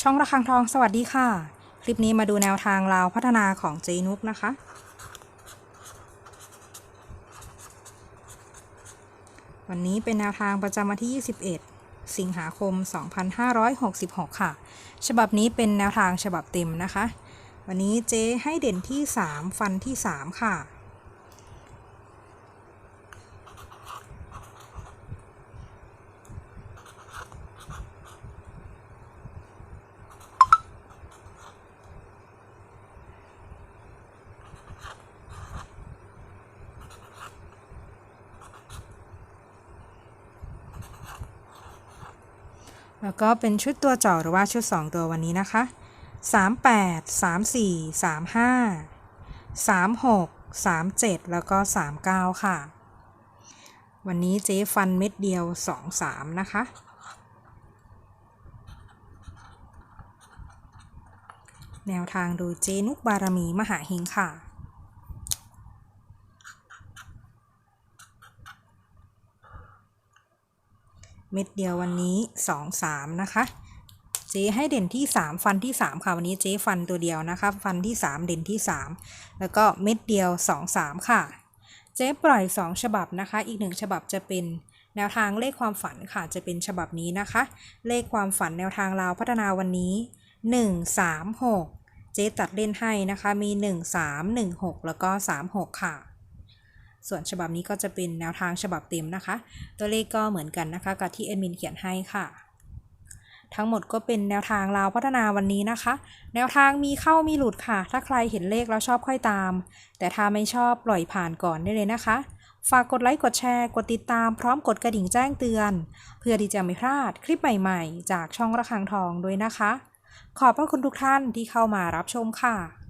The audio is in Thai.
ช่องระฆังทองสวัสดีค่ะ คลิปนี้มาดูแนวทางราวพัฒนาของเจนุกนะคะ วันนี้เป็นแนวทางประจำวันที่ 21 สิงหาคม 2566 ค่ะ ฉบับนี้เป็นแนวทางฉบับเต็มนะคะ วันนี้เจ๊ให้เด่นที่ 3 ฟันที่ 3 ค่ะ แล้วก็เป็นชุดตัวเจาะหรือว่าชุด 2 ตัววันนี้นะคะ 38 34 35 36 37 แล้วก็ 39 ค่ะ วันนี้เจ๊ฟันเม็ดเดียว 2 3 นะคะ แนวทางโดยเจนุกบารมีมหาเฮงค่ะ เม็ดเดียววันนี้2 3นะคะ เจ๊ให้เด่นที่3ฟันที่3ค่ะวันนี้เจ๊ฟันตัวเดียวนะคะ ฟันที่3เด่นที่3แล้วก็เม็ดเดียว2 3ค่ะ เจ๊ปล่อย2ฉบับนะคะ อีก1ฉบับจะเป็นแนวทางเลขความฝันค่ะจะเป็นฉบับนี้นะคะ เลขความฝันแนวทางราวพัฒนาวันนี้ 1 3 6 เจ๊ตัดเล่นให้นะคะมี 1 3 1 6 แล้วก็ 3 6 ค่ะ ส่วนฉบับนี้ก็จะเป็นแนวทางฉบับเต็มนะคะ ตัวเลขก็เหมือนกันนะคะกับที่แอดมินเขียนให้ค่ะ ทั้งหมดก็เป็นแนวทางราวพัฒนาวันนี้นะคะ แนวทางมีเข้ามีหลุดค่ะ ถ้าใครเห็นเลขแล้วชอบค่อยตาม แต่ถ้าไม่ชอบปล่อยผ่านก่อนได้เลยนะคะฝากกดไลค์กดแชร์กดติดตามพร้อมกดกระดิ่งแจ้งเตือน เพื่อที่จะไม่พลาดคลิปใหม่ๆ จากช่องระฆังทองด้วยนะคะ ขอบพระคุณทุกท่านที่เข้ามารับชมค่ะ